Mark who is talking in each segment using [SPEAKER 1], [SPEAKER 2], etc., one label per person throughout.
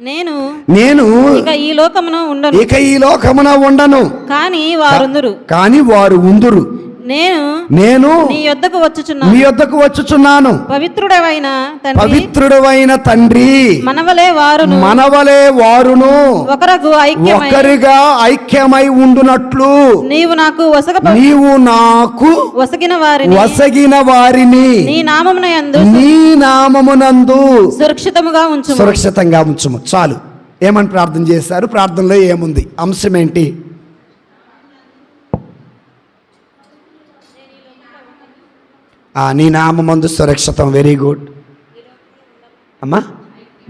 [SPEAKER 1] నేను
[SPEAKER 2] నేను
[SPEAKER 1] ఇక ఈ లోకమున ఉండను.
[SPEAKER 2] ఇక ఈ లోకమున ఉండను.
[SPEAKER 1] కానీ వారుందురు.
[SPEAKER 2] కానీ వారు ఉందురు.
[SPEAKER 1] నేను
[SPEAKER 2] నేను
[SPEAKER 1] నీ యొద్దకు వచ్చుచున్నా
[SPEAKER 2] మీ వద్దకు వచ్చుచున్నాను.
[SPEAKER 1] పవిత్రుడవైన తండ్రి.
[SPEAKER 2] పవిత్రుడవైన తండ్రి.
[SPEAKER 1] మనవలే వారును.
[SPEAKER 2] మనవలే వారును.
[SPEAKER 1] ఒకరకు ఐక్యమై
[SPEAKER 2] ఒకరిగా ఐక్యమై ఉండునట్లు.
[SPEAKER 1] నీవు నాకు వసగ
[SPEAKER 2] నీవు నాకు
[SPEAKER 1] వసగిన వారిని.
[SPEAKER 2] వసగిన వారిని.
[SPEAKER 1] నీ నామమున యందు
[SPEAKER 2] నీ నామమునందు
[SPEAKER 1] సురక్షితముగా ఉంచు
[SPEAKER 2] సురక్షితంగా ఉంచుము. చాలు. ఏమని ప్రార్థన చేశారు? ప్రార్థనలో ఏముంది? అంశం ఏంటి ఆ, నీ నామందు సురక్షితం. వెరీ గుడ్ అమ్మా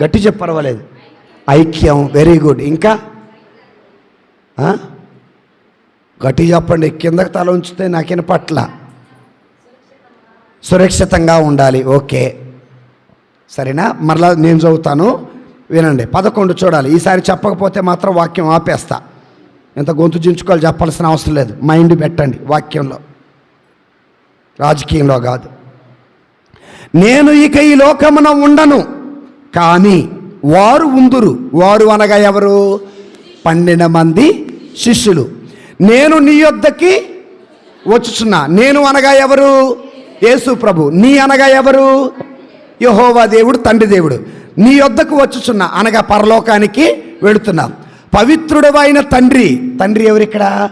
[SPEAKER 2] గట్టి చెప్పు పర్వాలేదు. ఐక్యం. వెరీ గుడ్ ఇంకా? గట్టి చెప్పండి. కిందకి తల ఉంచితే నాకిన పట్ల? సురక్షితంగా ఉండాలి. ఓకే. సరేనా? మరలా నేను చదువుతాను. వినండి. పదకొండు చూడాలి. ఈసారి చెప్పకపోతే మాత్రం వాక్యం ఆపేస్తా. ఎంత గొంతు చించుకోవాలి చెప్పాల్సిన అవసరం లేదు. మైండ్ పెట్టండి వాక్యంలో. రాజకీయంలో కాదు. నేను ఇక ఈ లోకమున ఉండను కానీ వారు ఉందురు. వారు అనగా ఎవరు? పన్నెండు మంది శిష్యులు. నేను నీ యొద్దకి వచ్చుచున్నా. నేను అనగా ఎవరు? యేసు ప్రభు. నీ అనగా ఎవరు? యహోవా దేవుడు తండ్రి దేవుడు. నీ యొద్దకు వచ్చుచున్నా. అనగా పరలోకానికి వెళుతున్నాను పవిత్రుడు అయిన తండ్రి. తండ్రి ఎవరిక్కడ?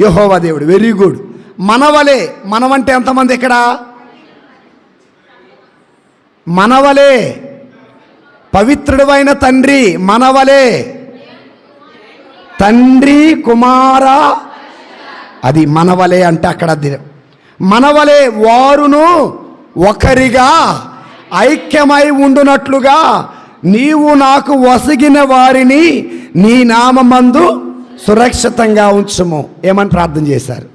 [SPEAKER 2] యహోవా దేవుడు. Very good. మనవలే మనవంటే ఎంతమంది ఇక్కడ? మనవలే పవిత్రుడవైన తండ్రి మనవలే. తండ్రి కుమార అది మనవలే అంటే అక్కడ మనవలే వారును ఒకరిగా ఐక్యమై ఉండునట్లుగా నీవు నాకు వసిగిన వారిని నీ నామందు సురక్షితంగా ఉంచుము. ఏమని ప్రార్థన చేశారు?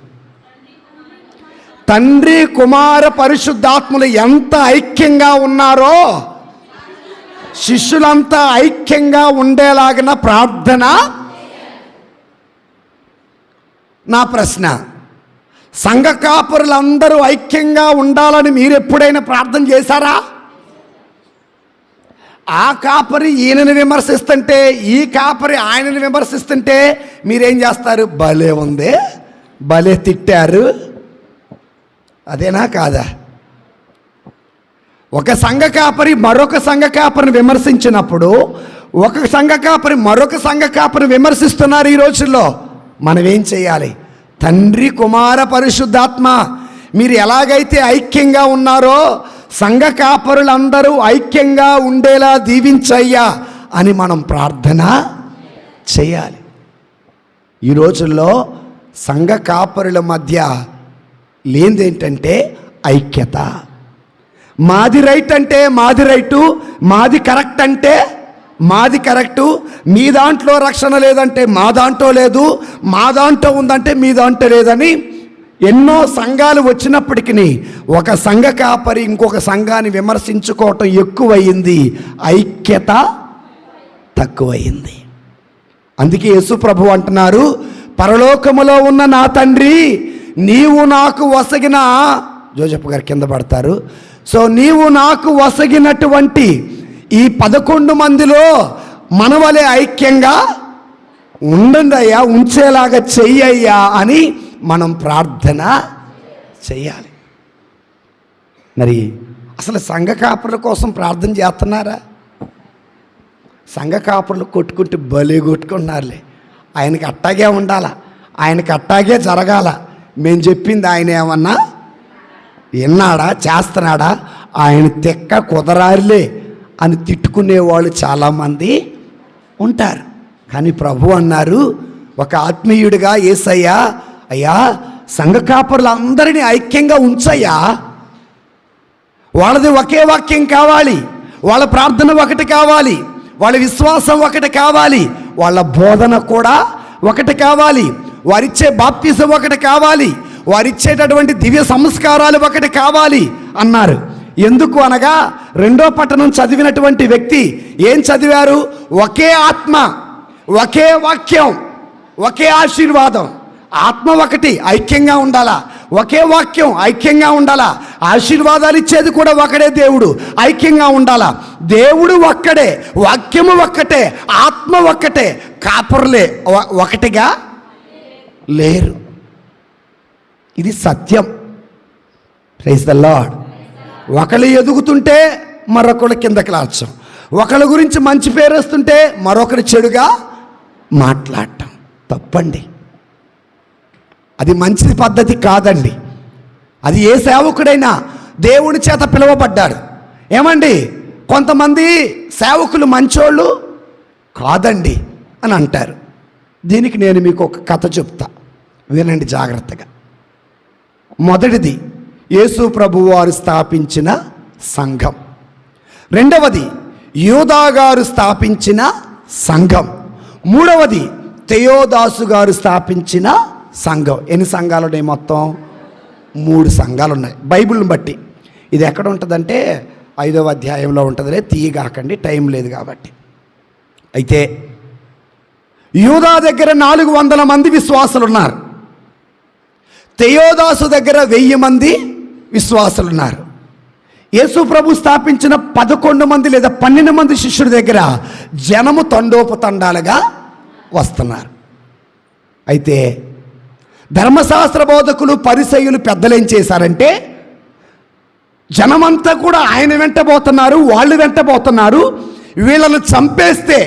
[SPEAKER 2] తండ్రి కుమార పరిశుద్ధాత్ములు ఎంత ఐక్యంగా ఉన్నారో శిష్యులంతా ఐక్యంగా ఉండేలాగిన ప్రార్థన? నా ప్రశ్న సంఘ కాపురులందరూ ఐక్యంగా ఉండాలని మీరు ఎప్పుడైనా ప్రార్థన చేశారా? ఆ కాపరి ఈయనని విమర్శిస్తుంటే ఈ కాపరి ఆయనని విమర్శిస్తుంటే మీరేం చేస్తారు? భలే ఉంది భలే తిట్టారు. అదేనా కాదా? ఒక సంఘ కాపరి మరొక సంఘ కాపరిని విమర్శించినప్పుడు ఒక సంఘ కాపరి మరొక సంఘ కాపరిని విమర్శిస్తున్నారు ఈ రోజుల్లో. మనం ఏం చేయాలి? తండ్రి కుమార పరిశుద్ధాత్మ మీరు ఎలాగైతే ఐక్యంగా ఉన్నారో సంఘ కాపరులందరూ ఐక్యంగా ఉండేలా దీవించయ్యా అని మనం ప్రార్థన చేయాలి. ఈ రోజుల్లో సంఘ కాపరుల మధ్య లేనిదేంటంటే ఐక్యత. మాది రైట్ అంటే మాది రైటు మాది కరెక్ట్ అంటే మాది కరెక్టు మీ దాంట్లో రక్షణ లేదంటే మా దాంట్లో లేదు మా దాంట్లో ఉందంటే మీ దాంట్లో లేదని ఎన్నో సంఘాలు వచ్చినప్పటికీ ఒక సంఘ కాపరి ఇంకొక సంఘాన్ని విమర్శించుకోవటం ఎక్కువయింది. ఐక్యత తక్కువయింది. అందుకే యేసు ప్రభు అంటున్నారు పరలోకములో ఉన్న నా తండ్రి నీవు నాకు వసగిన జోజప్ప గారు కింద పడతారు. సో నీవు నాకు వసగినటువంటి ఈ పదకొండు మందిలో మనవలే ఐక్యంగా ఉండండి అయ్యా ఉంచేలాగా చెయ్యయ్యా అని మనం ప్రార్థన చెయ్యాలి. మరి అసలు సంఘ కాపుల కోసం ప్రార్థన చేస్తున్నారా? సంఘ కాపులు కొట్టుకుంటే బలి కొట్టుకుంటున్నారులే. ఆయనకి అట్టాగే ఉండాల? ఆయనకి అట్టాగే జరగాల? మేము చెప్పింది ఆయన ఏమన్నా? విన్నాడా? చేస్తున్నాడా? ఆయన తెక్క కుదరారులే అని తిట్టుకునేవాళ్ళు చాలామంది ఉంటారు. కానీ ప్రభు అన్నారు ఒక ఆత్మీయుడిగా ఏసయ్యా అయ్యా సంఘ కాపరులందరినీ ఐక్యంగా ఉంచయ్యా. వాళ్ళది ఒకే వాక్యం కావాలి. వాళ్ళ ప్రార్థన ఒకటి కావాలి. వాళ్ళ విశ్వాసం ఒకటి కావాలి. వాళ్ళ బోధన కూడా ఒకటి కావాలి. వారిచ్చే బాప్తిజం ఒకటి కావాలి. వారిచ్చేటటువంటి దివ్య సంస్కారాలు ఒకటి కావాలి అన్నారు. ఎందుకు అనగా రెండో పట్టణం చదివినటువంటి వ్యక్తి ఏం చదివారు? ఒకే ఆత్మ ఒకే వాక్యం ఒకే ఆశీర్వాదం. ఆత్మ ఒకటి ఐక్యంగా ఉండాలా? ఒకే వాక్యం ఐక్యంగా ఉండాలా? ఆశీర్వాదాలు ఇచ్చేది కూడా ఒకడే దేవుడు ఐక్యంగా ఉండాలా? దేవుడు ఒక్కడే వాక్యము ఒక్కటే ఆత్మ ఒక్కటే కాపర్లే ఒకటిగా లేరు. ఇది సత్యం. ప్రైజ్ ద లాడ్ ఒకళ్ళు ఎదుగుతుంటే మరొకళ్ళు కిందకి లాల్చం. ఒకళ్ళ గురించి మంచి పేరు వస్తుంటే మరొకరు చెడుగా మాట్లాడటం. తప్పండి. అది మంచి పద్ధతి కాదండి. అది ఏ సేవకుడైనా దేవుని చేత పిలువబడ్డాడు. ఏమండి? కొంతమంది సేవకులు మంచోళ్ళు కాదండి అని అంటారు. దీనికి నేను మీకు ఒక కథ చెప్తా. వినండి జాగ్రత్తగా. మొదటిది యేసు ప్రభు వారు స్థాపించిన సంఘం. రెండవది యోధా గారు స్థాపించిన సంఘం. మూడవది తెయోదాసు గారు స్థాపించిన సంఘం. ఎన్ని సంఘాలు ఉన్నాయి మొత్తం? మూడు సంఘాలు ఉన్నాయి బైబిల్ని బట్టి. ఇది ఎక్కడ ఉంటుందంటే ఐదవ అధ్యాయంలో ఉంటుందిలే తీయగాకండి టైం లేదు కాబట్టి. అయితే యూదా దగ్గర నాలుగు వందల మంది విశ్వాసులు ఉన్నారు తెయోదాసు దగ్గర వెయ్యి మంది విశ్వాసులు ఉన్నారు యేసు ప్రభు స్థాపించిన పదకొండు మంది లేదా పన్నెండు మంది శిష్యుడి దగ్గర జనము తండోపతండాలుగా వస్తున్నారు. అయితే ధర్మశాస్త్ర బోధకులు పరిసయులు పెద్దలేం చేశారంటే జనమంతా కూడా ఆయన వెంట పోతున్నారు వాళ్ళు వెంట పోతున్నారు వీళ్ళను చంపేస్తే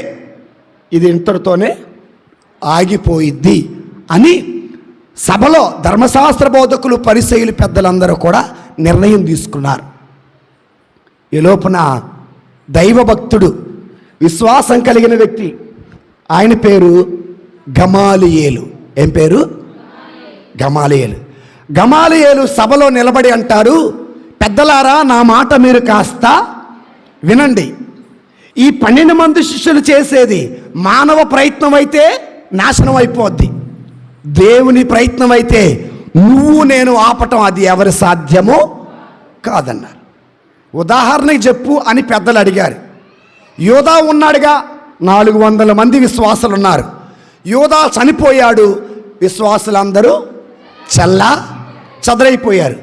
[SPEAKER 2] ఇది ఇంతటితోనే ఆగిపోయిద్ది అని సభలో ధర్మశాస్త్ర బోధకులు పరిశైలు పెద్దలందరూ కూడా నిర్ణయం తీసుకున్నారు. ఈ లోపున దైవభక్తుడు విశ్వాసం కలిగిన వ్యక్తి ఆయన పేరు గమాలియేలు. ఏం పేరు? గమాలియేలు. గమాలియేలు సభలో నిలబడి అంటారు పెద్దలారా నా మాట మీరు కాస్త వినండి. ఈ పన్నెండు మంది శిష్యులు చేసేది మానవ ప్రయత్నం అయితే నాశనం అయిపోద్ది. దేవుని ప్రయత్నం అయితే నువ్వు నేను ఆపటం అది ఎవరి సాధ్యమో కాదన్నారు. ఉదాహరణకి చెప్పు అని పెద్దలు అడిగారు. యోధా ఉన్నాడుగా నాలుగు వందల మంది విశ్వాసులు ఉన్నారు యోధా చనిపోయాడు విశ్వాసులందరూ చల్లా చదరైపోయారు.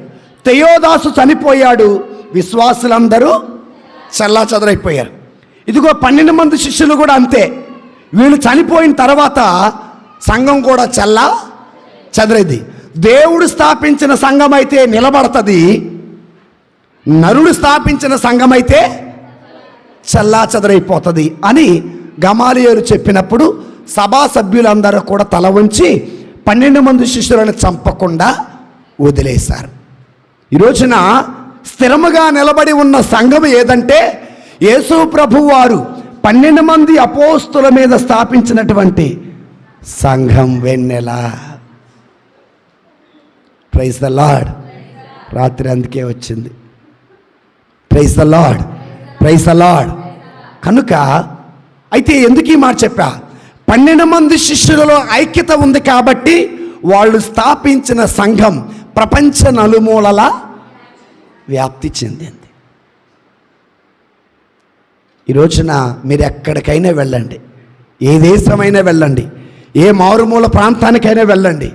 [SPEAKER 2] తెయోదాసు చనిపోయాడు విశ్వాసులందరూ చల్లా చదరైపోయారు. ఇదిగో పన్నెండు మంది శిష్యులు కూడా అంతే. వీళ్ళు చనిపోయిన తర్వాత సంఘం కూడా చల్ల చదరైంది. దేవుడు స్థాపించిన సంఘం అయితే నిలబడుతుంది నరుడు స్థాపించిన సంఘం అయితే చల్లా చెదరైపోతుంది అని గమాలియలు చెప్పినప్పుడు సభా సభ్యులందరూ కూడా తల ఉంచి పన్నెండు మంది శిష్యులను చంపకుండా వదిలేశారు. ఈ రోజున స్థిరముగా నిలబడి ఉన్న సంఘం ఏదంటే యేసు ప్రభు వారు పన్నెండు మంది అపోస్తుల మీద స్థాపించినటువంటి సంఘం వెన్నెల. ప్రైజ్ ద లాడ్ రాత్రి అందుకే వచ్చింది. Praise the Lord praise the Lord కనుక అయితే ఎందుకు ఈ మాట చెప్పా? పన్నెండు మంది శిష్యులలో ఐక్యత ఉంది కాబట్టి వాళ్ళు స్థాపించిన సంఘం ప్రపంచ నలుమూలల వ్యాప్తి చెందింది. ఈ రోజున మీరు ఎక్కడికైనా వెళ్ళండి. ఏ దేశమైనా వెళ్ళండి. ఏ మారుమూల ప్రాంతానికైనా వెళ్ళండి.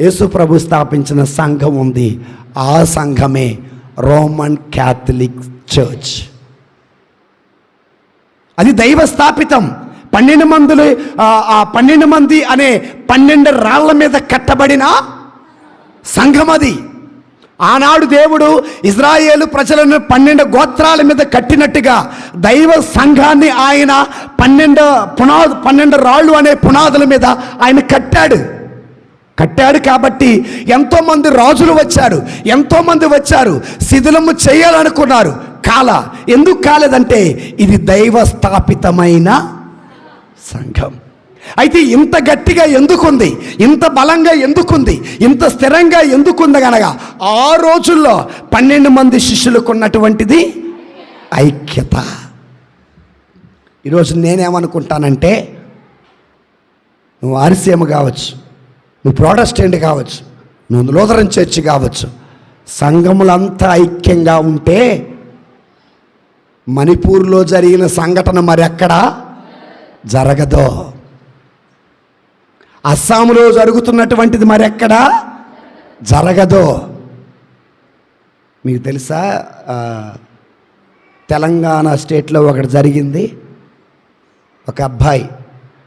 [SPEAKER 2] యేసు ప్రభు స్థాపించిన సంఘం ఉంది. ఆ సంఘమే రోమన్ క్యాథలిక్ చర్చ్. అది దైవ స్థాపితం. పన్నెండు మందులు ఆ, పన్నెండు మంది అనే పన్నెండు రాళ్ళ మీద కట్టబడిన సంఘం అది. ఆనాడు దేవుడు ఇజ్రాయేలు ప్రజలను పన్నెండు గోత్రాల మీద కట్టినట్టుగా దైవ సంఘాన్ని ఆయన పన్నెండు పునాదు పన్నెండు రాళ్ళు అనే పునాదుల మీద ఆయన కట్టాడు. కట్టాడు కాబట్టి ఎంతోమంది రాజులు వచ్చారు ఎంతోమంది వచ్చారు శిథిలము చేయాలనుకున్నారు. కాల ఎందుకు కాలేదంటే ఇది దైవ స్థాపితమైన సంఘం. అయితే ఇంత గట్టిగా ఎందుకుంది? ఇంత బలంగా ఎందుకుంది? ఇంత స్థిరంగా ఎందుకుంది అనగా ఆ రోజుల్లో పన్నెండు మంది శిష్యులకు ఉన్నటువంటిది ఐక్యత. ఈరోజు నేనేమనుకుంటానంటే నువ్వు ఆర్సీఎం కావచ్చు నువ్వు ప్రోటెస్టెంట్ కావచ్చు నువ్వు లూథరన్ చర్చి కావచ్చు సంఘములంతా ఐక్యంగా ఉంటే మణిపూర్లో జరిగిన సంఘటన మరెక్కడా జరగదో? అస్సాంలో జరుగుతున్నటువంటిది మరెక్కడా? జరగదు. మీకు తెలుసా? తెలంగాణ స్టేట్లో ఒకటి జరిగింది. ఒక అబ్బాయి.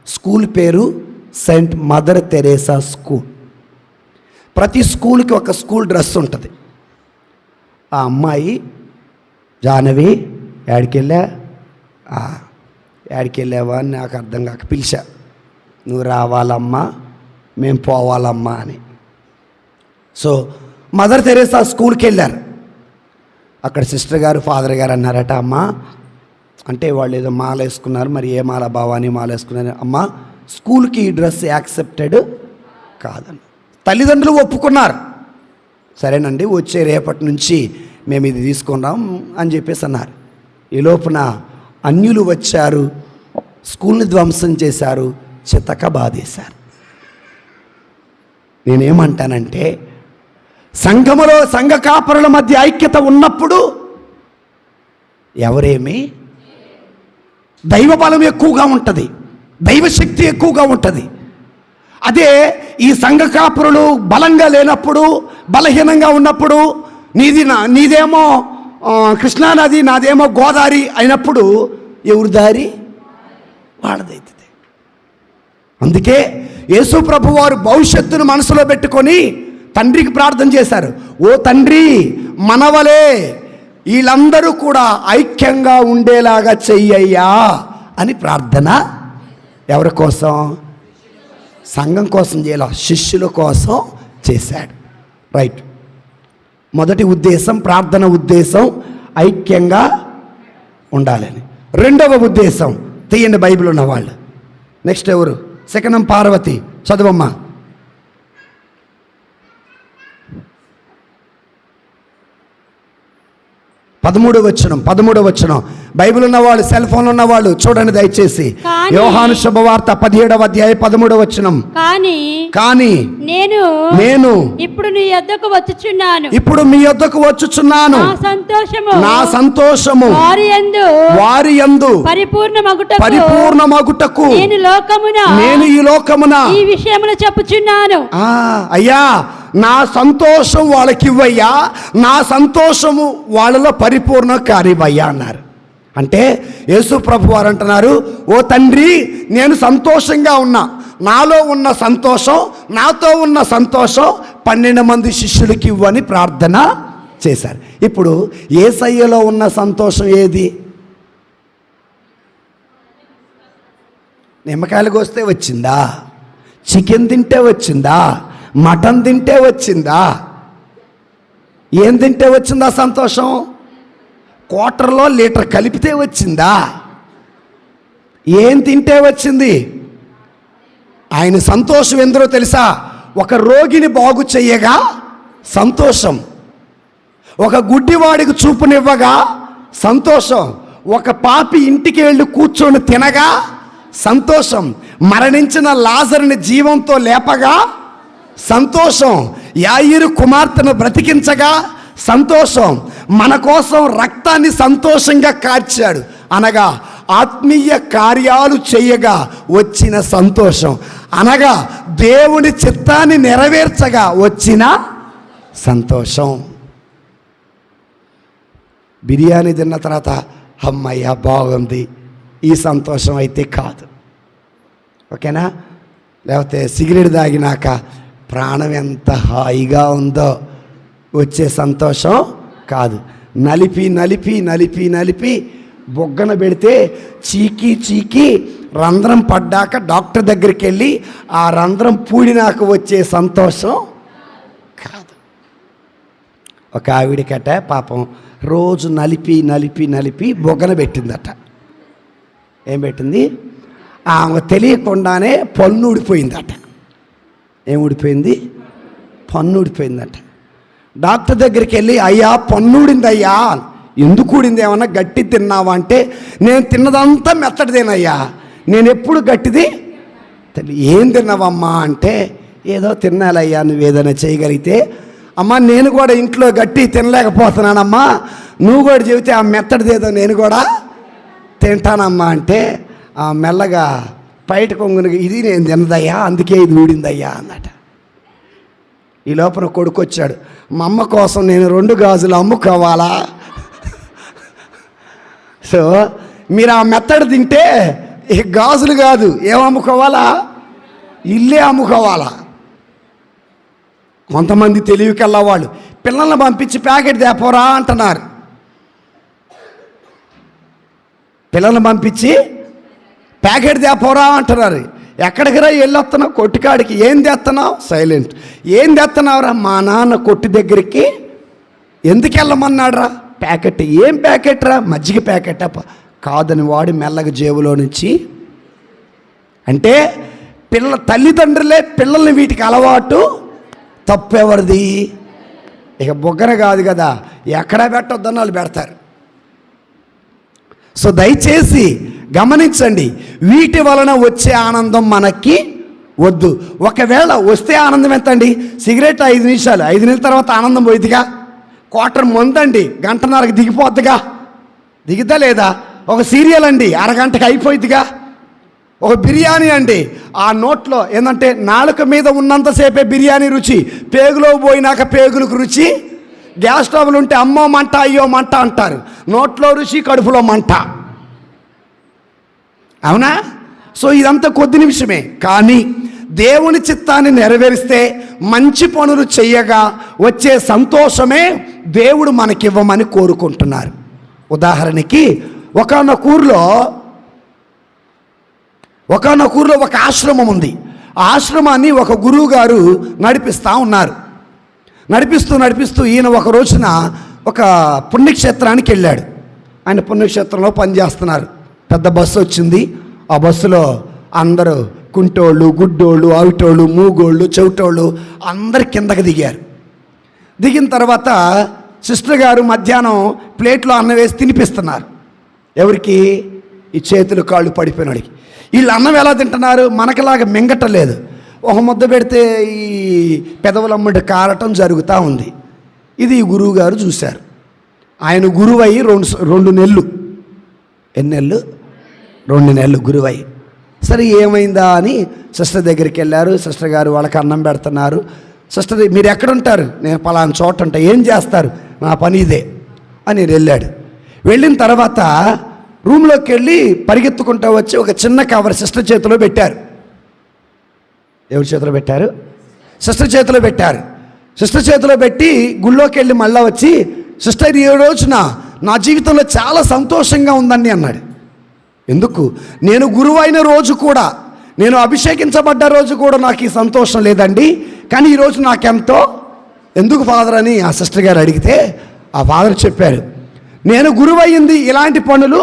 [SPEAKER 2] స్కూల్ పేరు సెయింట్ మదర్ తెరేసా స్కూల్. ప్రతి స్కూల్కి ఒక స్కూల్ డ్రెస్ ఉంటుంది. ఆ అమ్మాయి జానవి యాడికెళ్ళా? యాడికెళ్ళావా? అని నాకు అర్థం కాక పిలిచా. నువ్వు రావాలమ్మా మేము పోవాలమ్మా అని. సో మదర్ తెరేసా స్కూల్కి వెళ్ళారు అక్కడ సిస్టర్ గారు ఫాదర్ గారు అన్నారట అమ్మ అంటే వాళ్ళు ఏదో మాల వేసుకున్నారు మరి ఏ మాల భావాన్ని మాల వేసుకున్నారు? అమ్మ స్కూల్కి ఈ డ్రెస్ యాక్సెప్టెడ్ కాదని. తల్లిదండ్రులు ఒప్పుకున్నారు. సరేనండి వచ్చే రేపటి నుంచి మేము ఇది తీసుకున్నాం అని చెప్పేసి అన్నారు. ఈ లోపున అన్యులు వచ్చారు స్కూల్ని ధ్వంసం చేశారు. చితక బాధేశారు నేనేమంటానంటే సంఘములో సంఘ కాపరుల మధ్య ఐక్యత ఉన్నప్పుడు ఎవరేమి? దైవ బలం ఎక్కువగా ఉంటుంది. దైవశక్తి ఎక్కువగా ఉంటుంది. అదే ఈ సంఘ కాపురులు బలంగా లేనప్పుడు బలహీనంగా ఉన్నప్పుడు నీది నా నీదేమో కృష్ణానది నాదేమో గోదావరి అయినప్పుడు ఎవరి దారి? వాళ్ళదైతే. అందుకే యేసు ప్రభు వారు భవిష్యత్తును మనసులో పెట్టుకొని తండ్రికి ప్రార్థన చేశారు. ఓ తండ్రి మనవలే వీళ్ళందరూ కూడా ఐక్యంగా ఉండేలాగా చెయ్యయ్యా అని ప్రార్థన ఎవరి కోసం? సంఘం కోసం చేయాల? శిష్యుల కోసం చేశాడు. రైట్. మొదటి ఉద్దేశం ప్రార్థన ఉద్దేశం ఐక్యంగా ఉండాలని. రెండవ ఉద్దేశం తీయండి బైబిల్ ఉన్న వాళ్ళు. నెక్స్ట్ ఎవరు? సెకండ్ పార్వతి చదువమ్మా. పదమూడు వచ్చనం పదమూడు వచ్చనం బైబిల్ ఉన్న వాళ్ళు సెల్ ఫోన్ ఉన్న వాళ్ళు చూడండి దయచేసి. యోహాను శుభవార్త పదిహేడవ అధ్యాయ పదమూడవ వచనం.
[SPEAKER 1] కానీ
[SPEAKER 2] కానీ
[SPEAKER 1] నేను
[SPEAKER 2] నేను
[SPEAKER 1] ఇప్పుడు నీ యొద్దకు వచ్చుచున్నాను.
[SPEAKER 2] ఇప్పుడు మీ యొద్దకు వచ్చుచున్నాను.
[SPEAKER 1] నా సంతోషము
[SPEAKER 2] నా సంతోషము.
[SPEAKER 1] వారి యందు
[SPEAKER 2] వారి యందు
[SPEAKER 1] పరిపూర్ణ మగుటకు
[SPEAKER 2] పరిపూర్ణమగుటకు
[SPEAKER 1] నేను లోకమున
[SPEAKER 2] నేను ఈ లోకమున
[SPEAKER 1] ఈ విషయములు చెప్పుచున్నాను.
[SPEAKER 2] ఆ, అయ్యా నా సంతోషం వాళ్ళకి ఇవ్వయ్యా నా సంతోషము వాళ్ళలో పరిపూర్ణ కార్యమయ్యా అన్నారు. అంటే యేసు ప్రభు వారు అంటున్నారు ఓ తండ్రి నేను సంతోషంగా ఉన్నా. నాలో ఉన్న సంతోషం నాతో ఉన్న సంతోషం పన్నెండు మంది శిష్యులకి ఇవ్వని ప్రార్థన చేశారు. ఇప్పుడు ఏసయ్యలో ఉన్న సంతోషం ఏది? నిమ్మకాయలకు వస్తే వచ్చిందా? చికెన్ తింటే వచ్చిందా? మటన్ తింటే వచ్చిందా? ఏం తింటే వచ్చిందా సంతోషం? క్వార్టర్లో లీటర్ కలిపితే వచ్చిందా? ఏం తింటే వచ్చింది? ఆయన సంతోషం ఎందరో తెలుసా? ఒక రోగిని బాగు చెయ్యగా సంతోషం. ఒక గుడ్డివాడికి చూపునివ్వగా సంతోషం. ఒక పాపి ఇంటికి వెళ్ళి కూర్చొని తినగా సంతోషం. మరణించిన లాజర్ని జీవంతో లేపగా సంతోషం. యాయిరు కుమార్తెను బ్రతికించగా సంతోషం. మన కోసం రక్తాన్ని సంతోషంగా కార్చాడు. అనగా ఆత్మీయ కార్యాలు చేయగా వచ్చిన సంతోషం. అనగా దేవుని చిత్తాన్ని నెరవేర్చగా వచ్చిన సంతోషం. బిర్యానీ తిన్న తర్వాత అమ్మయ్య బాగుంది. ఈ సంతోషం అయితే కాదు. ఓకేనా? లేకపోతే సిగరెట్ తాగినాక ప్రాణం ఎంత హాయిగా ఉందో వచ్చే సంతోషం కాదు. నలిపి నలిపి నలిపి నలిపి బొగ్గన పెడితే చీకి చీకి రంధ్రం పడ్డాక డాక్టర్ దగ్గరికి వెళ్ళి ఆ రంధ్రం పూడినాక వచ్చే సంతోషం కాదు. ఒక ఆవిడకట పాపం రోజు నలిపి నలిపి నలిపి బొగ్గన పెట్టిందట. ఏం పెట్టింది? ఆమె తెలియకుండానే పన్ను ఊడిపోయిందట. ఏం ఊడిపోయింది? పన్ను ఊడిపోయిందంట. డాక్టర్ దగ్గరికి వెళ్ళి అయ్యా పన్ను ఊడింది అయ్యా ఎందుకు ఊడింది? ఏమన్నా గట్టి తిన్నావా? అంటే నేను తిన్నదంతా మెత్తటిదేనయ్యా. నేను ఎప్పుడు గట్టిది? ఏం తిన్నావమ్మా? అంటే ఏదో తినాలయ్యా నువ్వు ఏదైనా చేయగలిగితే. అమ్మా నేను కూడా ఇంట్లో గట్టి తినలేకపోతున్నానమ్మా. నువ్వు కూడా చెబితే ఆ మెత్తడిదేదో నేను కూడా తింటానమ్మా. అంటే ఆ మెల్లగా బయట కొంగుని ఇది నేను తిన్నదయ్యా అందుకే ఇది ఊడిందయ్యా అన్నట. ఈ లోపల కొడుకు వచ్చాడు మా అమ్మ కోసం నేను రెండు గాజులు అమ్ముకోవాలా? సో మీరు ఆ మెత్తడు తింటే ఈ గాజులు కాదు ఏం అమ్ముకోవాలా? ఇల్లే అమ్ముకోవాలా? కొంతమంది తెలివి వాళ్ళు పిల్లల్ని పంపించి ప్యాకెట్ తేపోరా అంటున్నారు. పిల్లల్ని పంపించి ప్యాకెట్ తేపోరా అంటున్నారు. ఎక్కడికి రా వెళ్ళొస్తున్నావు? కొట్టుకాడికి. ఏం తెస్తున్నావు సైలెంట్. ఏం తెస్తున్నావురా మా నాన్న కొట్టు దగ్గరికి ఎందుకు వెళ్ళమన్నాడు రా ప్యాకెట్. ఏం ప్యాకెట్ రా? మజ్జిగ ప్యాకెట్ అప్ప. కాదని వాడి మెల్లగా జేబులో నుంచి. అంటే పిల్ల తల్లిదండ్రులే పిల్లల్ని వీటికి అలవాటు తప్పెవరిది ఇక బొగ్గన కాదు కదా. ఎక్కడ పెట్టొద్దని వాళ్ళు పెడతారు. సో దయచేసి గమనించండి. వీటి వలన వచ్చే ఆనందం మనకి వద్దు. ఒకవేళ వస్తే ఆనందం ఎంతండి? సిగరెట్ ఐదు నిమిషాలు. ఐదు నిమిషాల తర్వాత ఆనందం పోయిద్దిగా? క్వార్టర్ మందండి. గంటన్నరకు దిగిపోద్దిగా? దిగుతా లేదా? ఒక సీరియల్ అండి. అరగంటకి అయిపోయిద్దిగా? ఒక బిర్యానీ అండి. ఆ నోట్లో ఏంటంటే నాలుక మీద ఉన్నంతసేపే బిర్యానీ రుచి పేగులో పోయినాక పేగులకు రుచి గ్యాస్ స్టవ్లు ఉంటే అమ్మో మంట అయ్యో మంట అంటారు. నోట్లో రుచి కడుపులో మంట. అవునా? సో ఇదంతా కొద్ది నిమిషమే. కానీ దేవుని చిత్తాన్ని నెరవేరిస్తే మంచి పనులు చెయ్యగా వచ్చే సంతోషమే దేవుడు మనకివ్వమని కోరుకుంటున్నారు. ఉదాహరణకి ఒకనొక ఊర్లో ఒకనొక ఊర్లో ఒక ఆశ్రమం ఉంది. ఆ ఆశ్రమాన్ని ఒక గురువు గారు నడిపిస్తూ ఉన్నారు. నడిపిస్తూ నడిపిస్తూ ఈయన ఒక రోజున ఒక పుణ్యక్షేత్రానికి వెళ్ళాడు. ఆయన పుణ్యక్షేత్రంలో పనిచేస్తున్నారు పెద్ద బస్సు వచ్చింది. ఆ బస్సులో అందరూ కుంటోళ్ళు గుడ్డోళ్ళు ఆవిటోళ్ళు మూగోళ్ళు చెవిటోళ్ళు అందరు కిందకి దిగారు. దిగిన తర్వాత సిస్టర్ గారు మధ్యాహ్నం ప్లేట్లో అన్నం వేసి తినిపిస్తున్నారు. ఎవరికి? ఈ చేతులు కాళ్ళు పడిపోయినాడికి వీళ్ళు అన్నం ఎలా తింటున్నారు? మనకలాగా మింగటలేదు ఒక ముద్ద పెడితే ఈ పెదవులమ్మటి కారటం జరుగుతూ ఉంది. ఇది గురువు గారు చూశారు. ఆయన గురువై రెండు రెండు నెలలు. ఎన్ని నెలలు? రెండు నెలలు గురువై. సరే ఏమైందా అని సిస్టర్ దగ్గరికి వెళ్ళారు. సిస్టర్ గారు వాళ్ళకి అన్నం పెడుతున్నారు. సిస్టర్ మీరు ఎక్కడుంటారు? నేను పలానా చోట ఉంటా. ఏం చేస్తారు? నా పని ఇదే అని వెళ్ళాడు. వెళ్ళిన తర్వాత రూమ్లోకి వెళ్ళి పరిగెత్తుకుంటూ వచ్చి ఒక చిన్న కవర్ సిస్టర్ చేతిలో పెట్టారు. ఎవరి చేతిలో పెట్టారు? సిస్టర్ చేతిలో పెట్టారు. సిస్టర్ చేతిలో పెట్టి గుళ్ళోకి వెళ్ళి మళ్ళీ వచ్చి సిస్టర్ ఈ రోజున నా జీవితంలో చాలా సంతోషంగా ఉందండి అన్నాడు. ఎందుకు? నేను గురువు అయిన రోజు కూడా నేను అభిషేకించబడ్డ రోజు కూడా నాకు ఈ సంతోషం లేదండి. కానీ ఈరోజు నాకెంతో ఎందుకు ఫాదర్ అని ఆ సిస్టర్ గారు అడిగితే ఆ ఫాదర్ చెప్పారు నేను గురువయ్యింది ఇలాంటి పనులు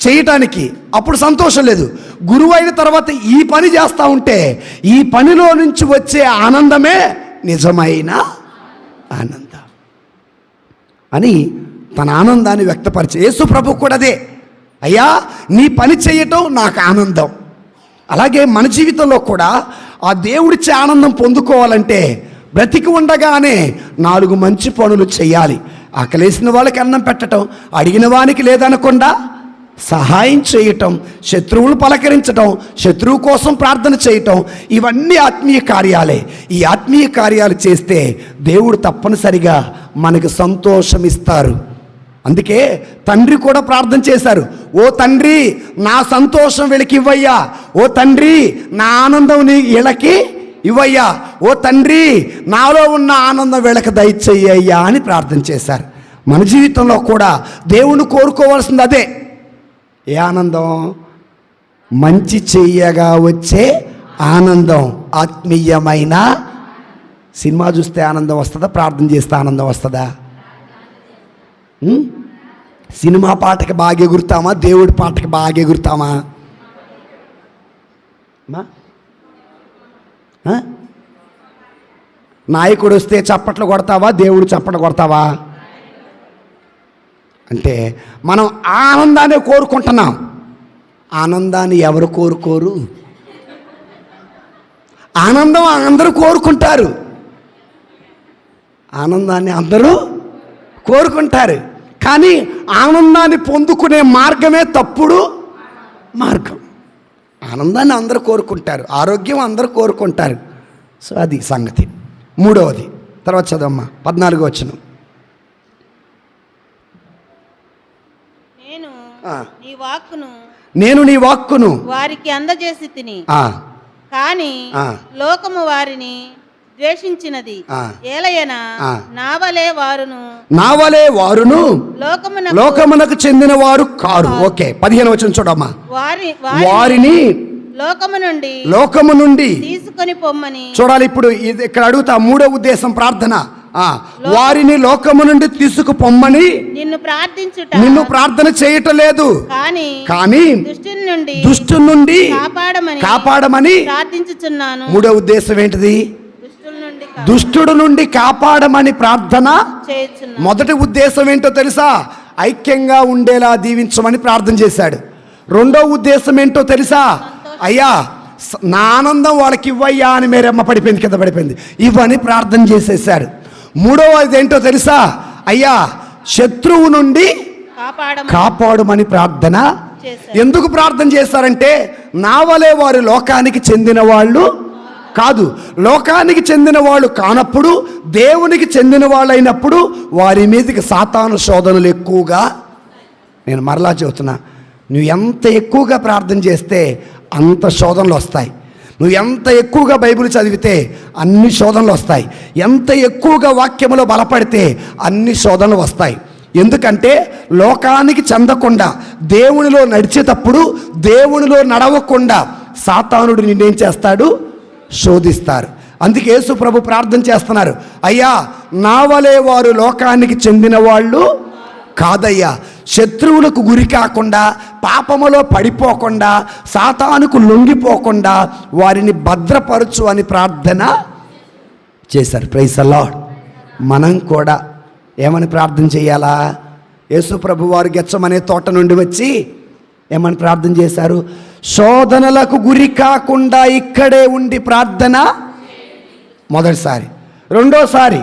[SPEAKER 2] చేయటానికి అప్పుడు సంతోషం లేదు. గురువు అయిన తర్వాత ఈ పని చేస్తూ ఉంటే ఈ పనిలో నుంచి వచ్చే ఆనందమే నిజమైన ఆనందం. అని తన ఆనందాన్ని వ్యక్తపరిచే యేసు ప్రభు కూడా అదే. అయ్యా నీ పని చేయటం నాకు ఆనందం. అలాగే మన జీవితంలో కూడా ఆ దేవుడిచ్చే ఆనందం పొందుకోవాలంటే బ్రతికి ఉండగానే నాలుగు మంచి పనులు చేయాలి. ఆకలేసిన వాళ్ళకి అన్నం పెట్టడం అడిగిన వానికి లేదనకుండా సహాయం చేయటం శత్రువులు పలకరించటం శత్రువు కోసం ప్రార్థన చేయటం ఇవన్నీ ఆత్మీయ కార్యాలే. ఈ ఆత్మీయ కార్యాలు చేస్తే దేవుడు తప్పనిసరిగా మనకు సంతోషం ఇస్తారు. అందుకే తండ్రి కూడా ప్రార్థన చేశారు. ఓ తండ్రి నా సంతోషం వీళ్ళకి ఇవ్వయ్యా. ఓ తండ్రి నా ఆనందం నీ వీళ్ళకి ఇవ్వయ్యా. ఓ తండ్రి నాలో ఉన్న ఆనందం వీళ్ళకి దయచేయ్యా అని ప్రార్థన చేశారు. మన జీవితంలో కూడా దేవుని కోరుకోవాల్సింది అదే. ఏ ఆనందం? మంచి చెయ్యగా వచ్చే ఆనందం. ఆత్మీయమైన సినిమా చూస్తే ఆనందం వస్తుందా? ప్రార్థన చేస్తే ఆనందం వస్తుందా? సినిమా పాటకి బాగా ఎగురుతామా? దేవుడి పాటకి బాగా ఎగురుతామా? నాయకుడు వస్తే చప్పట్లు కొడతావా? దేవుడు చప్పట్లు కొడతావా? అంటే మనం ఆనందాన్ని కోరుకుంటున్నాం. ఆనందాన్ని ఎవరు కోరుకోరు? ఆనందం అందరూ కోరుకుంటారు. ఆనందాన్ని అందరూ కోరుకుంటారు. కానీ ఆనందాన్ని పొందుకునే మార్గమే తప్పుడు మార్గం. ఆనందాన్ని అందరూ కోరుకుంటారు. ఆరోగ్యం అందరూ కోరుకుంటారు. సో అది సంగతి. మూడవది. తర్వాత చదవమ్మా. పద్నాలుగో వచ్చిన
[SPEAKER 3] నేను
[SPEAKER 2] ఆ.
[SPEAKER 3] నీ వాక్కును
[SPEAKER 2] నేను నీ వాక్కును
[SPEAKER 3] వారికి అందజేసి తిని. కాని. లోకము వారిని ద్వేషించినది. ఏలయన. నావలే వారును.
[SPEAKER 2] నా వలే వారును
[SPEAKER 3] లోకమున
[SPEAKER 2] లోకమునకు చెందిన వారు కారు. ఓకే పదిహేను వచ్చిన చూడమ్మా.
[SPEAKER 3] వారి
[SPEAKER 2] వారిని
[SPEAKER 3] లోకము నుండి
[SPEAKER 2] లోకము నుండి
[SPEAKER 3] తీసుకొని పొమ్మని.
[SPEAKER 2] చూడాలి ఇప్పుడు ఇది ఇక్కడ అడుగుతా మూడో ఉద్దేశం ప్రార్థన. వారిని లోకము నుండి తీసుకుపొమ్మని
[SPEAKER 3] నిన్ను ప్రార్థించుట.
[SPEAKER 2] నిన్ను ప్రార్థన చేయటం లేదు
[SPEAKER 3] కాని
[SPEAKER 2] కానీ
[SPEAKER 3] దుష్టుని నుండి
[SPEAKER 2] దుష్టు నుండి
[SPEAKER 3] కాపాడమని
[SPEAKER 2] కాపాడమని
[SPEAKER 3] ప్రార్థించుచున్నాను.
[SPEAKER 2] మూడో ఉద్దేశం ఏంటిది? దుష్టుడు నుండి కాపాడమని ప్రార్థన మొదటి ఉద్దేశం ఏంటో తెలుసా? ఐక్యంగా ఉండేలా దీవించమని ప్రార్థన చేశాడు. రెండో ఉద్దేశం ఏంటో తెలుసా? అయ్యా నా ఆనందం వాళ్ళకి ఇవ్వయ్యా అని మేరమ్మ పడిపోయింది కింద పడిపోయింది. ఇవ్వని ప్రార్థన చేసేసాడు మూడవది ఏంటో తెలుసా? అయ్యా శత్రువు నుండి
[SPEAKER 3] కాపాడమని
[SPEAKER 2] కాపాడుమని ప్రార్థన. ఎందుకు ప్రార్థన చేశారంటే నా వలే వారు లోకానికి చెందిన వాళ్ళు కాదు. లోకానికి చెందిన వాళ్ళు కానప్పుడు దేవునికి చెందిన వాళ్ళు అయినప్పుడు వారి మీదకి సాతాను శోధనలు ఎక్కువగా. నేను మరలా చెబుతున్నా నువ్వు ఎంత ఎక్కువగా ప్రార్థన చేస్తే అంత శోధనలు వస్తాయి. నువ్వు ఎంత ఎక్కువగా బైబిల్ చదివితే అన్ని శోధనలు వస్తాయి. ఎంత ఎక్కువగా వాక్యములో బలపడితే అన్ని శోధనలు వస్తాయి. ఎందుకంటే లోకానికి చెందకుండా దేవునిలో నడిచేటప్పుడు దేవునిలో నడవకుండా సాతానుడు నిన్నేం చేస్తాడు? శోధిస్తారు. అందుకే యేసు ప్రభు ప్రార్థన చేస్తున్నారు. అయ్యా నా వలే వారు లోకానికి చెందిన వాళ్ళు కాదయ్యా శత్రువులకు గురి కాకుండా పాపములో పడిపోకుండా సాతానుకు లొంగిపోకుండా వారిని భద్రపరచు అని ప్రార్థన చేశారు. ప్రైస్ అలాడ్ మనం కూడా ఏమని ప్రార్థన చేయాలా? యేసు ప్రభు వారు గెచ్చమనే తోట నుండి వచ్చి ఏమని ప్రార్థన చేశారు? శోధనలకు గురి కాకుండా ఇక్కడే ఉండి ప్రార్థన మొదటిసారి. రెండోసారి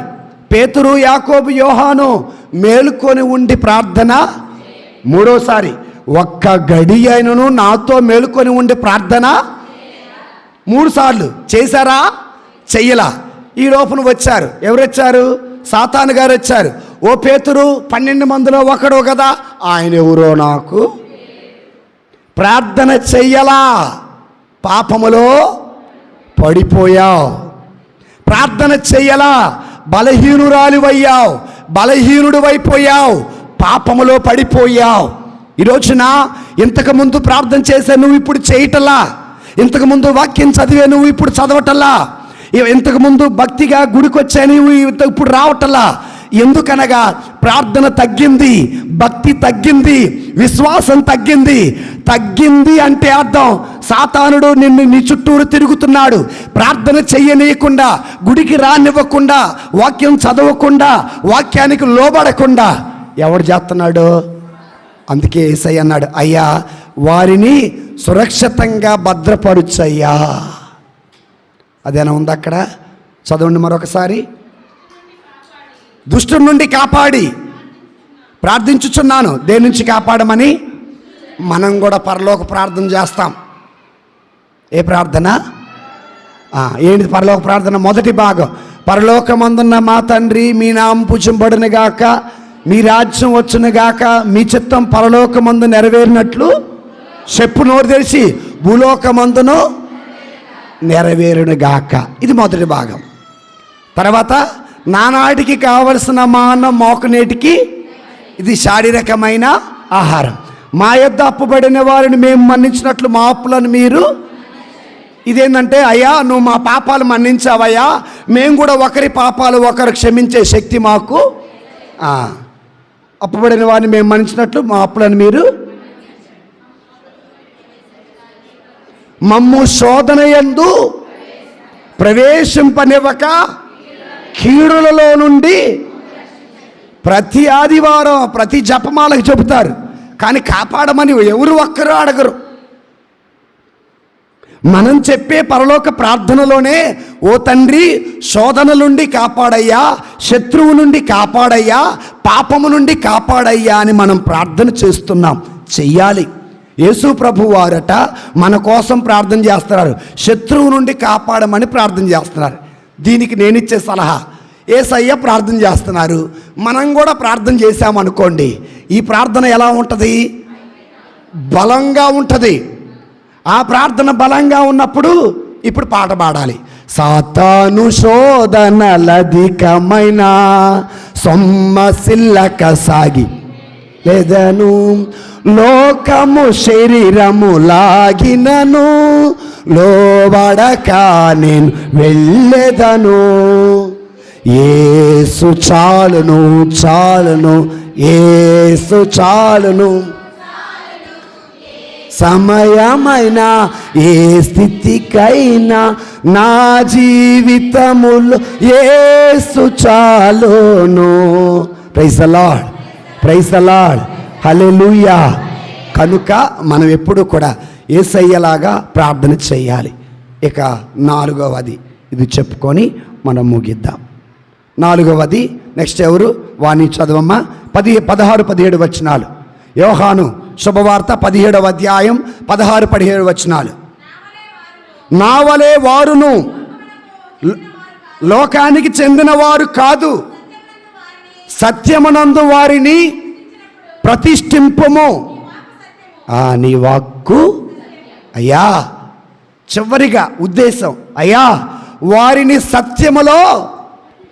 [SPEAKER 2] పేతురు యాకోబు యోహాను మేలుకొని ఉండి ప్రార్థన. మూడోసారి ఒక్క గడి అయినను నాతో మేలుకొని ఉండి ప్రార్థన. మూడుసార్లు చేశారా? చెయ్యలా. ఈ లోపల వచ్చారు. ఎవరొచ్చారు? సాతాను గారు వచ్చారు ఓ పేతురు పన్నెండు మందిలో ఒకడు కదా? ఆయన ఎవరో నాకు? ప్రార్థన చెయ్యలా. పాపములో పడిపోయావు. ప్రార్థన చెయ్యలా. బలహీనురాలివయ్యావు బలహీనుడు అయిపోయావు పాపములో పడిపోయావు. ఈరోజున ఇంతకుముందు ప్రార్థన చేసే నువ్వు ఇప్పుడు చేయటలా? ఇంతకుముందు వాక్యం చదివే నువ్వు ఇప్పుడు చదవటలా? ఇంతకుముందు భక్తిగా గుడికొచ్చా నువ్వు ఇంత- ఇప్పుడు రావటలా? ఎందుకనగా ప్రార్థన తగ్గింది భక్తి తగ్గింది విశ్వాసం తగ్గింది. తగ్గింది అంటే అర్థం సాతానుడు నిన్ను నీ చుట్టూరు తిరుగుతున్నాడు. ప్రార్థన చెయ్యనీయకుండా గుడికి రానివ్వకుండా వాక్యం చదవకుండా వాక్యానికి లోబడకుండా. ఎవడు చేస్తున్నాడు? అందుకే ఏసై అన్నాడు అయ్యా వారిని సురక్షితంగా భద్రపరుచయ్యా. అదేనా ఉంది అక్కడ? చదవండి మరొకసారి. దుష్టు నుండి కాపాడి. ప్రార్థించుచున్నాను దేని నుంచి కాపాడమని? మనం కూడా పరలోక ప్రార్థన చేస్తాం. ఏ ప్రార్థన? ఏంటి పరలోక ప్రార్థన? మొదటి భాగం. పరలోకమందున్న మా తండ్రి మీ నామం పూజింపబడును గాక మీ రాజ్యం వచ్చును గాక మీ చిత్తం పరలోకమందు నెరవేరినట్లు చెప్పు నోరు తెరిచి భూలోకమందును నెరవేరును గాక. ఇది మొదటి భాగం. తర్వాత నానాటికి కావలసిన మాన మోకనేటికి ఇది శారీరకమైన ఆహారం. మా యొద్ అప్పుబడిన వారిని మేము మన్నించినట్లు మా అప్పులను మీరు ఇదేంటంటే అయ్యా నువ్వు మా పాపాలు మన్నించావయ్యా. మేము కూడా ఒకరి పాపాలు ఒకరు క్షమించే శక్తి మాకు. అప్పుబడిన వారిని మేము మన్నించినట్లు మా అప్పులను మీరు మమ్ము శోధన యందు ప్రవేశింపనివ్వక కీడులలో నుండి ప్రతి ఆదివారం ప్రతి జపమాలకు చెబుతారు. కానీ కాపాడమని ఎవరు ఒక్కరూ అడగరు. మనం చెప్పే పరలోక ప్రార్థనలోనే ఓ తండ్రి శోధన నుండి కాపాడయ్యా శత్రువు నుండి కాపాడయ్యా పాపము నుండి కాపాడయ్యా అని మనం ప్రార్థన చేస్తున్నాం. చెయ్యాలి. యేసు ప్రభు వారట మన కోసం ప్రార్థన చేస్తున్నారు. శత్రువు నుండి కాపాడమని ప్రార్థన చేస్తున్నారు. దీనికి నేను ఇచ్చే సలహా. ఏసయ్య ప్రార్థన చేస్తున్నారు. మనం కూడా ప్రార్థన చేశామనుకోండి ఈ ప్రార్థన ఎలా ఉంటుంది? బలంగా ఉంటుంది. ఆ ప్రార్థన బలంగా ఉన్నప్పుడు ఇప్పుడు పాట పాడాలి. సాతాను శోధనలధికమైన సొమ్మసిల్లక సాగి లేదను. లోకము శరీరము లాగినను. లోబడక నేను వెళ్ళేదను. ఏసు చాలును చాలును ఏసు చాలును. సమయమైన ఏ స్థితికైనా నా జీవితములో ఏసు చాలును. ప్రైజ్ అలాడ్ ప్రైస్ అలాడ్ హల్లెలూయా. కనుక మనం ఎప్పుడు కూడా ఏసయ్యలాగా ప్రార్థన చేయాలి. ఇక నాలుగవది ఇది చెప్పుకొని మనం ముగిద్దాం. నాలుగవది నెక్స్ట్ ఎవరు? వాణి చదవమ్మా. పది పదహారు పదిహేడు వచనాలు. యోహాను శుభవార్త పదిహేడవ అధ్యాయం పదహారు పదిహేడు వచనాలు. నా వలే వారును. లోకానికి చెందినవారు కాదు. సత్యమునందు వారిని ప్రతిష్ఠింపము. ఆ నీ వాక్కు? అయ్యా చివరిగా ఉద్దేశం అయ్యా వారిని సత్యములో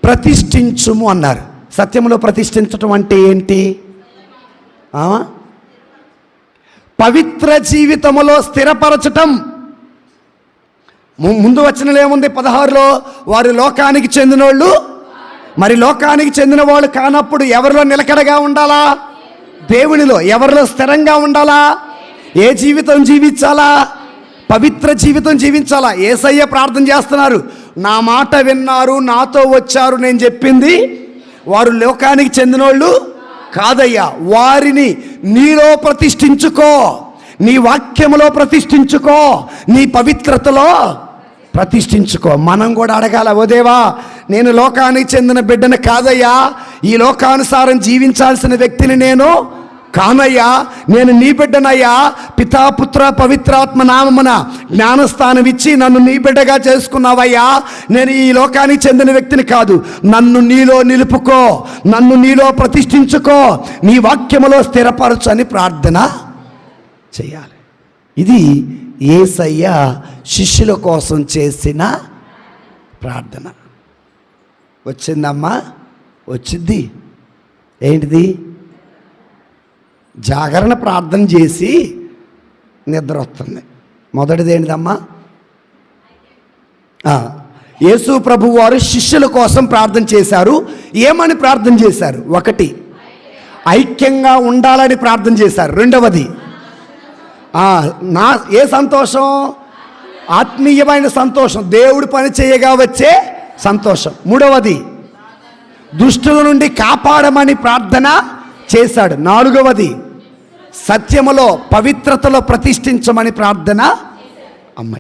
[SPEAKER 2] ప్రతిష్ఠించుము అన్నారు. సత్యములో ప్రతిష్ఠించటం అంటే ఏంటి? పవిత్ర జీవితములో స్థిరపరచటం. ముందు వచనలు ఏముంది? పదహారులో వారు లోకానికి చెందినోళ్ళు మరి లోకానికి చెందిన వాళ్ళు కానప్పుడు ఎవరిలో నిలకడగా ఉండాలా? దేవునిలో ఎవరిలో స్థిరంగా ఉండాలా? ఏ జీవితం జీవించాలా? పవిత్ర జీవితం జీవించాలా? ఏసయ్య ప్రార్థన చేస్తున్నారు. నా మాట విన్నారు నాతో వచ్చారు నేను చెప్పింది. వారు లోకానికి చెందినోళ్ళు కాదయ్యా. వారిని నీలో ప్రతిష్ఠించుకో. నీ వాక్యములో ప్రతిష్ఠించుకో. నీ పవిత్రతలో ప్రతిష్ఠించుకో. మనం కూడా అడగాల ఓదేవా నేను లోకానికి చెందిన బిడ్డను కాదయ్యా. ఈ లోకానుసారం జీవించాల్సిన వ్యక్తిని నేను కానయ్యా. నేను నీ బిడ్డనయ్యా. పితాపుత్ర పవిత్రాత్మ నామమున జ్ఞానస్థానం ఇచ్చి నన్ను నీ బిడ్డగా చేసుకున్నావయ్యా. నేను ఈ లోకానికి చెందిన వ్యక్తిని కాదు. నన్ను నీలో నిలుపుకో. నన్ను నీలో ప్రతిష్ఠించుకో. నీ వాక్యములో స్థిరపరచు అని ప్రార్థన చేయాలి. ఇది ఏసయ్య శిష్యుల కోసం చేసిన ప్రార్థన. వచ్చిందమ్మా? వచ్చింది. ఏంటిది? జాగరణ ప్రార్థన చేసి నిద్ర వస్తుంది. మొదటిది ఏంటిదమ్మా? యేసు ప్రభు వారు శిష్యుల కోసం ప్రార్థన చేశారు. ఏమని ప్రార్థన చేశారు? ఒకటి ఐక్యంగా ఉండాలని ప్రార్థన చేశారు. రెండవది నా ఏ సంతోషం? ఆత్మీయమైన సంతోషం. దేవుడు పని చేయగా వచ్చే సంతోషం. మూడవది దుష్టుల నుండి కాపాడమని ప్రార్థన చేశాడు. నాలుగవది సత్యములో పవిత్రతలో ప్రతిష్ఠించమని ప్రార్థన